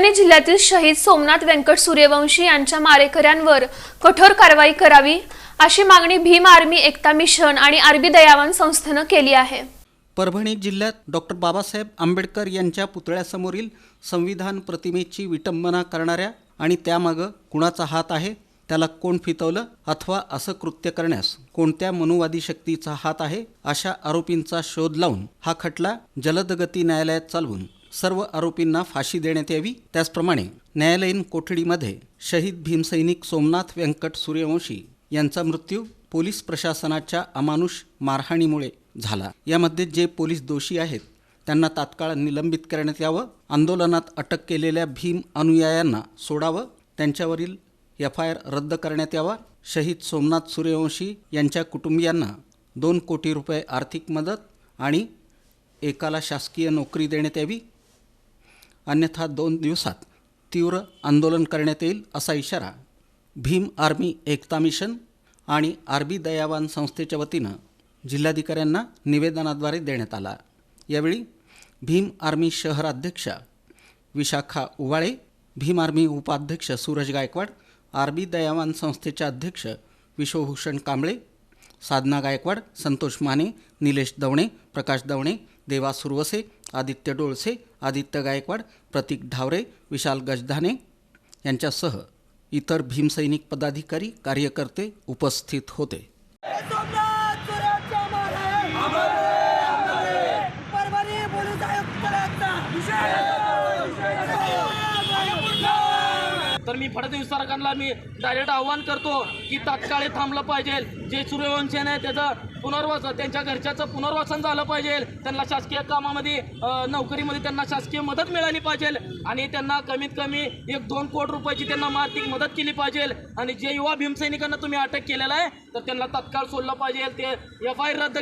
परभणी जिल्ह्यातील शहीद सोमनाथ व्यंकट सूर्यवंशी यांच्या मारेकऱ्यांवर कठोर कारवाई करावी अशी मागणी भीम आर्मी एकता मिशन आणि आरबी दयावान संस्थेनं केली आहे. परभणी जिल्ह्यात डॉक्टर बाबासाहेब आंबेडकर यांच्या पुतळ्यासमोरील संविधान प्रतिमेची विटंबना करणाऱ्या आणि त्यामागं कुणाचा हात आहे त्याला कोण फितवलं अथवा असं कृत्य करण्यास कोणत्या मनुवादी शक्तीचा हात आहे अशा आरोपींचा शोध लावून हा खटला जलदगती न्यायालयात चालवून सर्व आरोपींना फाशी देण्यात यावी. त्याचप्रमाणे न्यायालयीन कोठडीमध्ये शहीद भीमसैनिक सोमनाथ व्यंकट सूर्यवंशी यांचा मृत्यू पोलीस प्रशासनाच्या अमानुष मारहाणीमुळे झाला. यामध्ये जे पोलीस दोषी आहेत त्यांना तात्काळ निलंबित करण्यात यावं. आंदोलनात अटक केलेल्या भीम अनुयायांना सोडावं. त्यांच्यावरील एफ आय आर रद्द करण्यात यावा. शहीद सोमनाथ सूर्यवंशी यांच्या कुटुंबियांना दोन कोटी रुपये आर्थिक मदत आणि एकाला शासकीय नोकरी देण्यात यावी. अन्यथा दोन दिवसात तीव्र आंदोलन करण्यात येईल असा इशारा भीम आर्मी एकता मिशन आणि आरबी दयावान संस्थेच्या वतीनं जिल्हाधिकाऱ्यांना निवेदनाद्वारे देण्यात आला. यावेळी भीम आर्मी शहर अध्यक्षा विशाखा उवाळे भीम आर्मी उपाध्यक्ष सूरज गायकवाड आरबी दयावान संस्थेचे अध्यक्ष विश्वभूषण कांबळे साधना गायकवाड संतोष माने निलेश दवणे प्रकाश दवणे देवा सुरवसे आदित्य डोळसे आदित्य गायकवाड प्रतीक ढावरे विशाल गजधाने यांच्यासह इतर भीमसैनिक पदाधिकारी कार्यकर्ते उपस्थित होते. तर मी फडणवीस सरकारला मी डायरेक्ट आव्हान करतो की तात्काळ थांबलं पाहिजे. जे सूर्यवंशन आहे त्याचं पुनर्वसन त्यांच्या घरच्याचं पुनर्वसन झालं पाहिजे. त्यांना शासकीय कामामध्ये नोकरीमध्ये त्यांना शासकीय मदत मिळाली पाहिजे. आणि त्यांना कमीत कमी एक दोन कोटी रुपयाची त्यांना आर्थिक मदत केली पाहिजे. आणि जे युवा भीमसैनिकांना तुम्ही अटक केलेला आहे तर त्यांना तात्काळ सोडलं पाहिजे. ते एफ आय रद्द